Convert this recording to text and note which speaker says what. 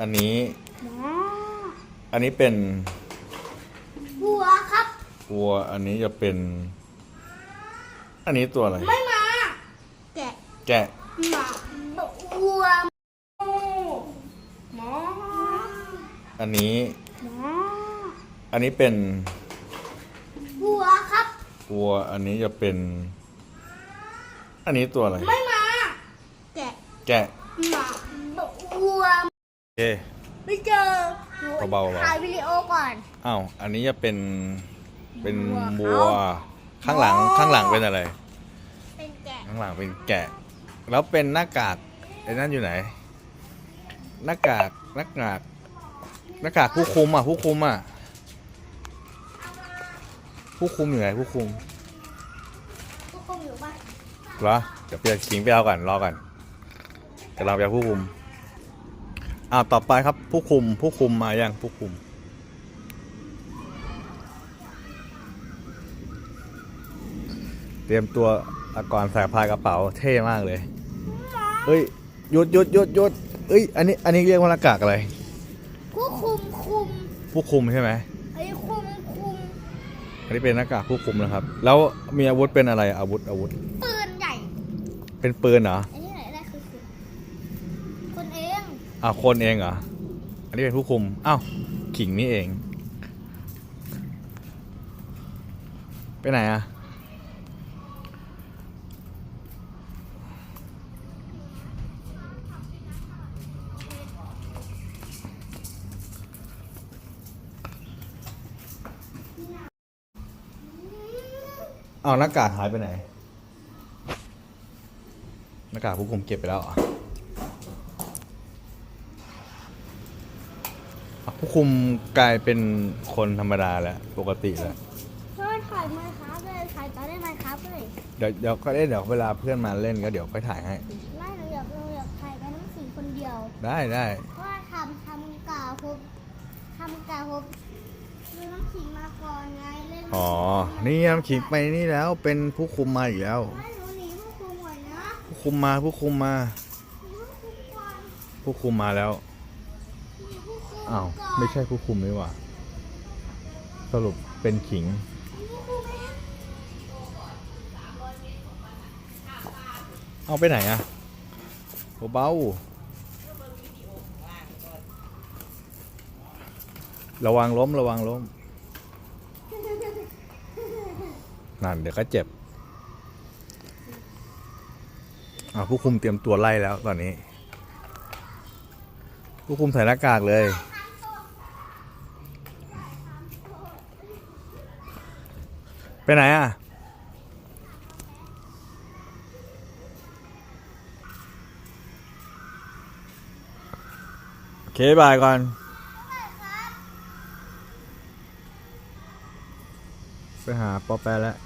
Speaker 1: อันนี้
Speaker 2: หมอ
Speaker 1: อันนี้เป็น
Speaker 2: วัวครับ
Speaker 1: วัว อันนี้จะเป็น อันนี้ตัวอะไร
Speaker 2: ไม่มาแกะ
Speaker 1: แกะ
Speaker 2: หมาวัวหมอ
Speaker 1: อันนี้
Speaker 2: หมอ
Speaker 1: อันนี้เป็น
Speaker 2: วัวครับ
Speaker 1: วัว อันนี้จะเป็น อันนี้ตัวอะไร
Speaker 2: ไม่มาแกะ
Speaker 1: แกะ
Speaker 2: หมาวัว
Speaker 1: โอเค
Speaker 2: ไม่เจอหนู
Speaker 1: เบาๆเบา
Speaker 2: ถ่ายวิดีโอก่อน
Speaker 1: อ้าว อันนี้จะเป็น เป็น
Speaker 2: วั
Speaker 1: วั
Speaker 2: ว
Speaker 1: วข้างหลัง ข้างหลังเป็นอะไร
Speaker 2: เป็นแกะ
Speaker 1: ข้างหลังเป็นแกะ แล้วเป็นหน้ากากไอ้นั่นอยู่ไหน หน้ากาก หน้ากาก หน้ากากผู้คุมอะ ผู้คุมอะ ผู้คุมอยู่ไหนผู้คุม
Speaker 2: ทุกคนอยู่บ้าน
Speaker 1: เหรอ เดี๋ยวไปเอาขิงไปเอาก่อน รอก่อนกำลังไปเอาผู้คุม อ้าวต่อไปครับผู้คุมผู้คุมมายังผู้คุม เตรียมตัวอากรใส่พายกระเป๋าเท่มากเลยเฮ้ยหยุดหยุดหยุดหยุดเอ้ยอันนี้อันนี้เรียกว่าหน้ากากอะไร
Speaker 2: ผู้คุมคุม
Speaker 1: ผู้คุมใช่ไหม
Speaker 2: ไอ้คุมคุม
Speaker 1: อันนี้เป็นหน้ากากผู้คุมนะครับ แล้วมีอาวุธเป็นอะไรอาวุธอาวุธ
Speaker 2: ปืนใหญ่
Speaker 1: เป็นปืนเหรอ
Speaker 2: อันนี้ไหนได้คือคือคนเอง
Speaker 1: อ้าวคนเองเหรอ อันนี้เป็นผู้คุม อ้าว ขิงนี่เอง ไปไหนอะเอาวหน้ากากหายไปไหนหน้ากากผู้คุมเก็บไปแล้วเหรอ ผู้คุมกลายเป็นคนธรรมดาแล้ว ปกติแล้ว
Speaker 2: เพื่อนถ่ายไมค์ครับเลยถ่ายตอนได้ไมค์ครับเลย
Speaker 1: เดี๋ยวเดี๋ยวก็ได้เดี๋ยวเวลาเพื่อนมาเล่นก็เดี๋ยวค่อยถ่ายให้
Speaker 2: ไล่เราอยากเราอยากถ่ายกันทั้งสี่คนเดียว
Speaker 1: ได้ได้
Speaker 2: เพราะว่าทำทำกาพบทำกาพบดูน้ำขิงมาก่อนไงเล่น
Speaker 1: อ๋อ นี่น้ำขิงไปนี่แล้วเป็นผู้คุมมาอีกแล้ว
Speaker 2: ให้หนูหนีผู้คุมหน่อยนะ
Speaker 1: ผู้คุมมาผู้คุมมา
Speaker 2: หนีผู้คุมก่อน
Speaker 1: ผู้คุมมาแล้ว
Speaker 2: หนีผู้คุม
Speaker 1: อ้าว ไม่ใช่ผู้คุมนี่หว่าสรุปเป็นขิง
Speaker 2: เอง
Speaker 1: เอาไปไหนอะเบาๆระวังล้มระวังล้มนั่นเดี๋ยวก็เจ็บอ่าผู้คุมเตรียมตัวไล่แล้วตอนนี้ผู้คุมใส่หน้ากากเลย ไปไหนอะ โอเคบายก่อนไปหาปอแปะแล้ว